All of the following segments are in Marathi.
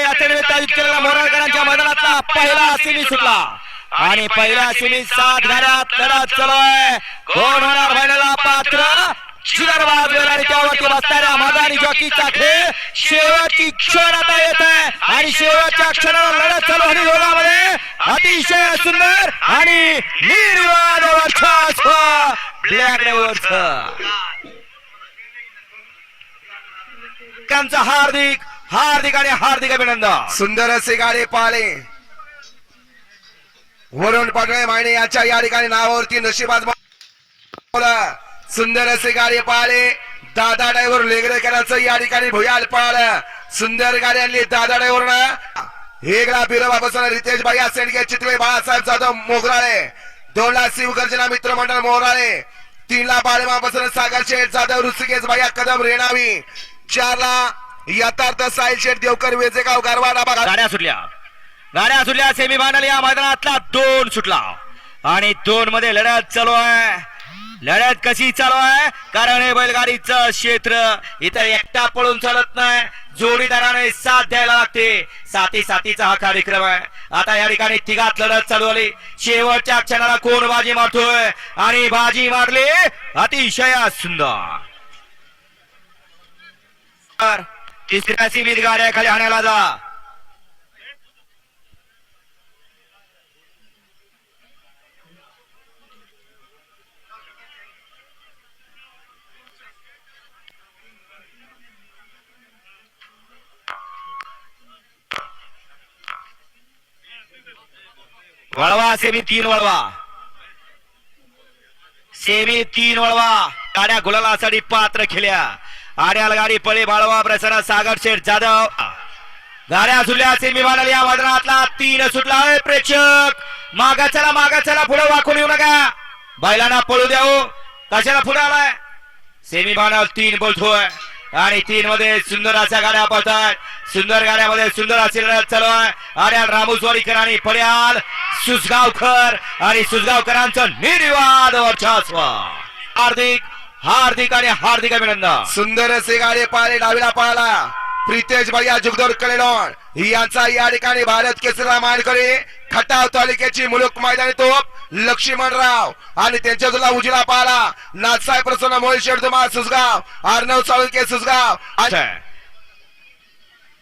यात्रेनिमित्त आयोजित केलेला मोराळकरांच्या मैदानातला पहिला सेमी सुटला. आणि पहिल्या सेमी सात गाड्यात लढत चालू आहे. कोण होणार फायनलला पात्र चिरबाज आणि त्यावरती बसणाऱ्या मदानी जॉकीचा खेळ शेवटची क्षण आता येत आहे. आणि शेवटच्या क्षणाला लढत चालू आणि अतिशय सुंदर आणि निर्वाद ब्लॅक ड्रायव्हरचं त्यांचं हार्दिक हार्दिक आणि हार्दिक अभिनंदन. सुंदर असे गाडे पाळे वरुण पाटोळे माने याच्या या ठिकाणी नावावरती नशिबात सुंदर असे गाडी पाळे दादा ड्रायव्हर लेगरेकरांचं या ठिकाणी भुयाल पाळलं सुंदर गाडी आणली दादा डायव्हर हेगडा बिरोबा बसवला रितेश भाई सेंडगे चितळे बाळासाहेब जाधव मोगराळे. दोन ला शिवगर्जना मित्रमंडळ मोराळे तीन ला बाळेमा बसून सागर शेठ जाधव ऋषिकेश भाई कदम रेणावी. चार ला यथार्थ साहिल शेठ देवकर वेजेगाव गारवाडा बघा गाड्या सुटल्या. गाड्या सुटल्या सेमी फायनल या मैदानातला दोन सुटला. आणि दोन मध्ये लढत चालू आहे. लढत कशी चालू आहे? कारण हे बैलगाडीचं क्षेत्र इथं एकटा पळून चालत नाही. जोडीदाराने साथ द्यायला लागते. साथी साथीचा हा कार्यक्रम आहे. आता या ठिकाणी तिघात लढत चालू आली शेवटच्या क्षणाला कोण बाजी मारतोय? आणि बाजी मारली अतिशय सुंदर. तिसऱ्या सीमित गाड्या खाली आणायला जा. वळवा सेमी तीन वळवा. सेमी तीन वळवा. गाड्या गुलालासाठी पात्र खेळ्या. आड्याल गाडी पळी बाळवा प्रसन्न सागर शेठ जाधव. गाड्या सुटल्या सेमी फायनल या मैदानातला तीन सुटला आहे प्रेक्षक. मागा चला मागा चला पुढे वाकून येऊ नका. बैलांना पळू द्याऊ कशाला पुढे आलाय? सेमी फायनल तीन बोलतोय आणि तीन मध्ये सुंदर अशा गाड्या पळतात सुंदर गाड्यामध्ये सुंदर अशी लढत चालू आहे. आर्याल रामोसवाडीकर आणि पड्याल सुसगावकर. आणि सुसगावकरांचं निर्वाद वर्चस्व. हार्दिक हार्दिक आणि हार्दिक अभिनंदन. सुंदर असे गाडी पाळे डावीला पाळला. प्रितेश भैया जुगदोर कलेडॉन. यांचा या ठिकाणी भारत केसरीला मानकरी खटाव तालुक्याची मुलुक मैदानी तोप लक्ष्मणराव आणि त्यांच्या तुला उजिला पाला नाथसाहेब प्रसन्न मोहित शेडदुमा सुसगाव अर्णव साळुंके सुसगाव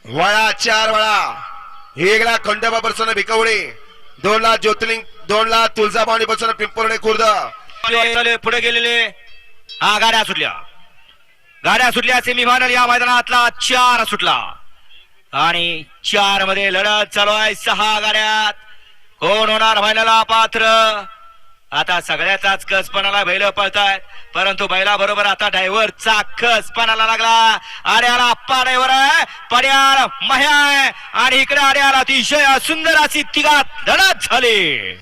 वळा चार वळा. एकला खंडोबा प्रसन्न भिकवडे. दोन ला ज्योतिर्लिंग दोन ला तुळजाभवानी प्रसन्न पिंपरणे खुर्द. पुढे गेलेले हा गाड्या सुटल्या. गाड्या सुटल्या सेमी फायनल या मैदानातला चार सुटला. आणि चारमध्ये लढत चालू आहे सहा गाड्यात. कोण होणार फायनलला पात्र? आता सगळ्याचाच कसपणाला बैल पळतायत. परंतु बैला बरोबर आता ड्रायव्हरचा कसपणाला लागला. आड्याला आप्पा ड्रायव्हर आहे पड्याल मह्या आहे. आणि इकडे आड्याला अतिशय सुंदर अशी तिघात धडत झाली.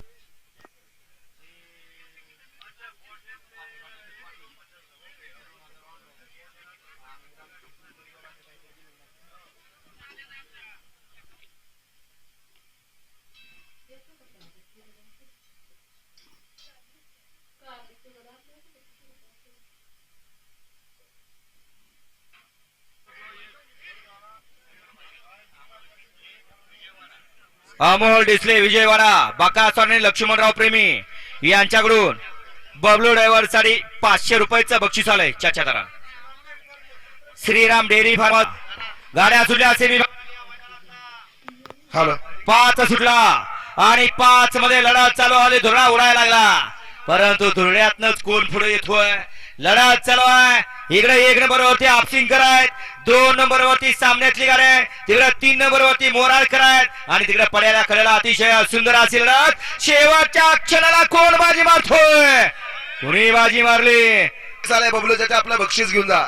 अमोल डिसले विजयवाडा बाकासवार आणि लक्ष्मणराव प्रेमी यांच्याकडून बबलू ड्रायव्हरसाठी पाचशे रुपयाचं बक्षीस आलंय. चाचा करा श्रीराम डेअरी फार्म गाड्या सुटल्या सेमी हॅलो. पाच सुटला आणि पाच मध्ये लढत चालू आली. धुरळा उडायला लागला. परंतु धुरळ्यातनच कोण पुढे येतोय? लढत चालू आहे इकडे एक नंबर वरती आपसिंगकर आहेत दोन नंबर वरती सामन्यातली गाडी आहे तिकडे तीन नंबर वरती मोराळकर आहेत आणि तिकडे पड्याला कडेला अतिशय सुंदर अशी लढत. शेवटच्या क्षणाला कोण बाजी मारतोय? कुणी बाजी मारली? चालेल बबलू त्याच्या आपलं बक्षीस घेऊन जा.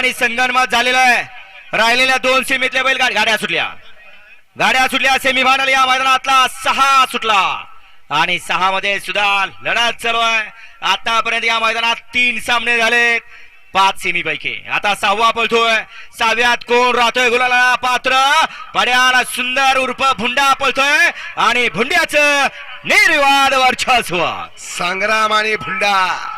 ठिकाणी संगनमत झालेलं आहे. राहिलेल्या दोन सेमीतल्या बैल गाड्या सुटल्या. गाड्या सुटल्या सेमीफायनल या मैदानातला सहा सुटला. आणि सहा मध्ये सुद्धा लढत चालू आहे. आतापर्यंत या मैदानात तीन सामने झालेत. पाच सेमी पैकी आता सहावा पळतोय. सहाव्यात कोण राहतोय गुलाला? पात्र. पड्याला सुंदर उर्फ भुंडा पळतोय. आणि भुंड्याचं निर्वाद वर्चस्व. संग्राम आणि भुंडा.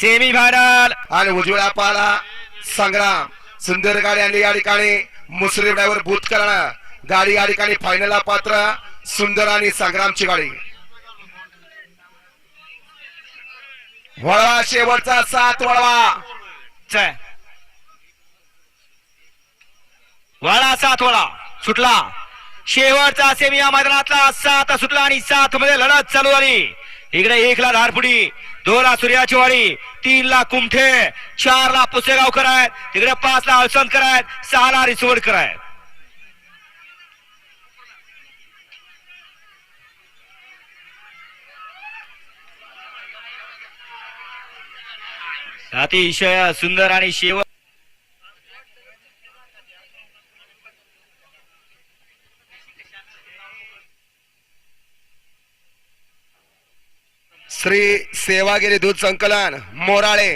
सेमी फायनल आणि उजव्या पाला संग्राम. सुंदर गाडी आणली या ठिकाणी. मुसरीफ ड्रायव्हर बूथ करणं गाडी या ठिकाणी फायनलला पात्र सुंदर आणि संग्रामची गाडी. वळवा शेवटचा सात वळवा. वळा सात वळा. सुटला. शेवटचा सेमी या मैदानातला सात सुटला आणि सात मध्ये लढत चालू झाली. इकडे एक ला धारपुडी दोन ला सूर्याची वाडी तीन ला कुमठे चार ला पुसेगावकर आहेत तिकडे पाच ला हळसणकर आहेत सहा ला रिसवडकर आहेत. अतिशय सुंदर आणि शेवट श्री सेवागिरी दूध संकलन मोराळे.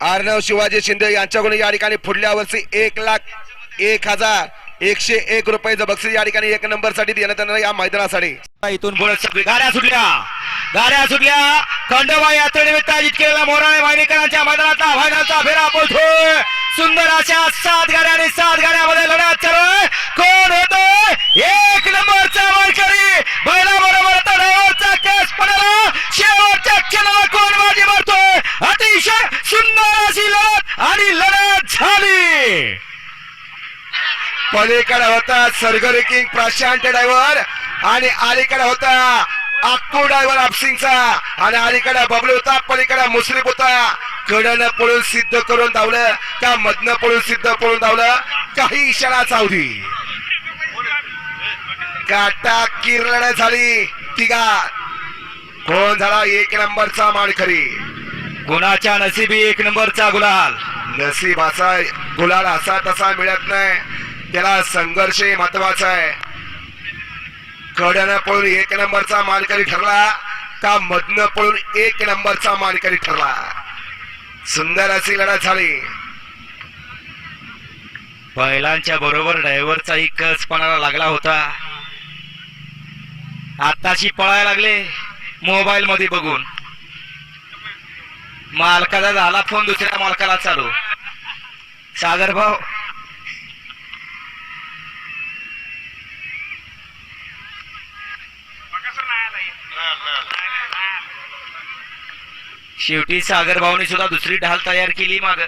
अर्णव शिवाजी शिंदे यांच्याकडून या ठिकाणी पुढल्या वर्षी एक लाख एक हजार एकशे एक रुपयाचं बक्षीस या ठिकाणी एक नंबरसाठी देण्यात येणार या मैदानासाठी. इथून पुढे सगळी गाड्या सुटल्या. गाड्या सुटल्या. खंडोबा यात्रेनिमित्त आयोजित केलेल्या मोराळे वाहिनीकरांच्या मैदानाचा फायनलचा फेरा बोलतोय सुंदर अशा सात गाड्या आणि सात गाड्यामध्ये लढत चालू आहे. कोण होतोय एक नंबरचा मालकरी बैला बरोबर तडावरचा केस पडला. शेवटच्या क्षणाला कोण बाजी मारतोय? अतिशय सुंदर अशी लढत आणि लढत झाली. पलीकडे होता सरगरी किंग प्रशांत ड्रायव्हर आणि अलीकडे होता अक्कू डायव्हर आपसिंगचा आणि अलीकडे बबलू होता पलीकडे मुश्रीफ होता. कडनं पळून सिद्ध करून धावलं. का मधनं पळून सिद्ध पळून धावलं? काही इशारा चावली काटा किरलण झाली? तिघा. कोण झाला एक नंबरचा मानकरी? गुणाच्या नशिबी एक नंबरचा गुलाल. नसीब असा गुलाल असा तसा मिळत नाही. त्याला संघर्ष महत्त्वाचा आहे. कडनं पळून एक नंबरचा मानकरी ठरला का मधनं पळून एक नंबरचा मानकरी ठरला? सुंदर अशी लढा झाली. बैलांच्या बरोबर ड्रायव्हरचाही कचपणाला लागला होता. आताशी पळायला लागले मोबाईल मध्ये बघून. मालकाचा झाला फोन दुसऱ्या मालकाला चालू. सागर भाऊ शेवटी सागर भाऊनी सुद्धा दुसरी ढाल तयार केली माग.